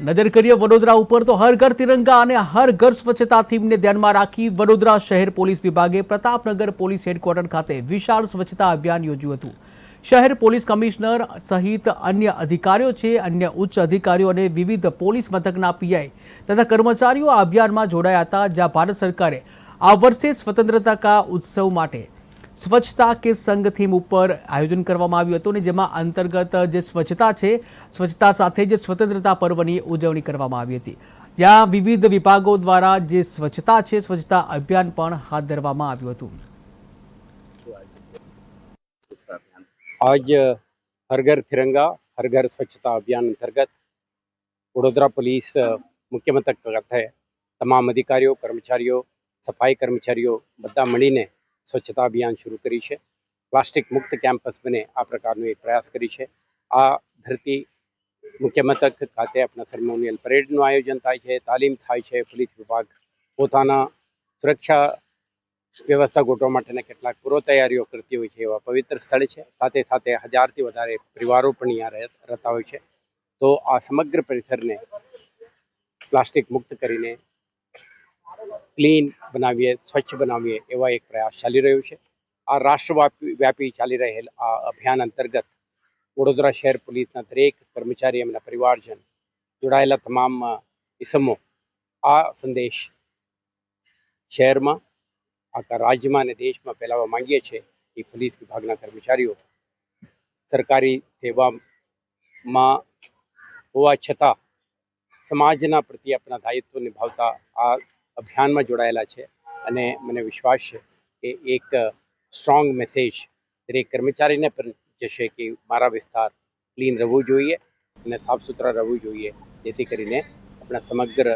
નજર કરીએ વડોદરા ઉપર તો હર ઘર તિરંગા અને હર ઘર સ્વચ્છતા થીમને ધ્યાનમાં રાખી વડોદરા શહેર પોલીસ વિભાગે પ્રતાપનગર પોલીસ હેડક્વાર્ટર ખાતે વિશાળ સ્વચ્છતા અભિયાન યોજ્યું હતું. શહેર પોલીસ કમિશનર સહિત અન્ય અધિકારીઓ છે, અન્ય ઉચ્ચ અધિકારીઓ અને વિવિધ પોલીસ મથકના પીઆઈ તથા કર્મચારીઓ આ અભિયાનમાં જોડાયા હતા જ્યાં ભારત સરકારે આ વર્ષે સ્વતંત્રતા કા ઉત્સવ માટે સ્વચ્છતા કે સંઘ થીમ ઉપર આયોજન કરવામાં આવ્યું હતું અને જેમાં અંતર્ગત જે સ્વચ્છતા છે, સ્વચ્છતા સાથે જે સ્વતંત્રતા પર્વની ઉજવણી કરવામાં આવી હતી. જ્યાં વિવિધ વિભાગો દ્વારા જે સ્વચ્છતા છે, સ્વચ્છતા અભિયાન પણ હાથ ધરવામાં આવ્યું હતું. આજ હર ઘર તિરંગા, હર ઘર સ્વચ્છતા અભિયાન અંતર્ગત વડોદરા પોલીસ મુખ્યમથક તમામ અધિકારીઓ, કર્મચારીઓ, સફાઈ કર્મચારીઓ બધા મળીને સ્વચ્છતા અભિયાન શરૂ કરી છે. પ્લાસ્ટિક મુક્ત કેમ્પસ બને આ પ્રકારનો એક પ્રયાસ કરી છે. આ ધરતી મુખ્ય મથક ખાતે આપણા સેરેમોનિયલ પરેડનું આયોજન થાય છે, તાલીમ થાય છે. પોલીસ વિભાગ પોતાના સુરક્ષા વ્યવસ્થા ગોઠવવા માટેના કેટલાક પૂર્વ તૈયારીઓ કરતી હોય છે એવા પવિત્ર સ્થળ છે. સાથે સાથે હજારથી વધારે પરિવારો પણ અહીંયા રહે- રહેતા હોય છે. તો આ સમગ્ર પરિસરને પ્લાસ્ટિક મુક્ત કરીને ક્લીન બનાવીએ, સ્વચ્છ બનાવીએ એવા એક પ્રયાસ ચાલી રહ્યો છે. આ રાષ્ટ્રવ્યાપી, વ્યાપી ચાલી રહેલ આ અભિયાન અંતર્ગત વડોદરા શહેર પોલીસના દરેક કર્મચારી એમના પરિવારજન, જોડાયેલા તમામ ઇસમો, આ સંદેશ શહેરમાં, આખા રાજ્યમાં અને દેશમાં ફેલાવવા માંગીએ છીએ. એ પોલીસ વિભાગના કર્મચારીઓ સરકારી સેવામાં હોવા છતાં સમાજના પ્રત્યે આપણા દાયિત્વ નિભાવતા આ અભિયાનમાં જોડાયેલા છે અને મને વિશ્વાસ છે કે એક સ્ટ્રોંગ મેસેજ દરેક કર્મચારીને પણ જશે કે મારા વિસ્તાર ક્લીન રહેવું જોઈએ અને સાફ સુથરા રહેવું જોઈએ, જેથી કરીને આપણા સમગ્ર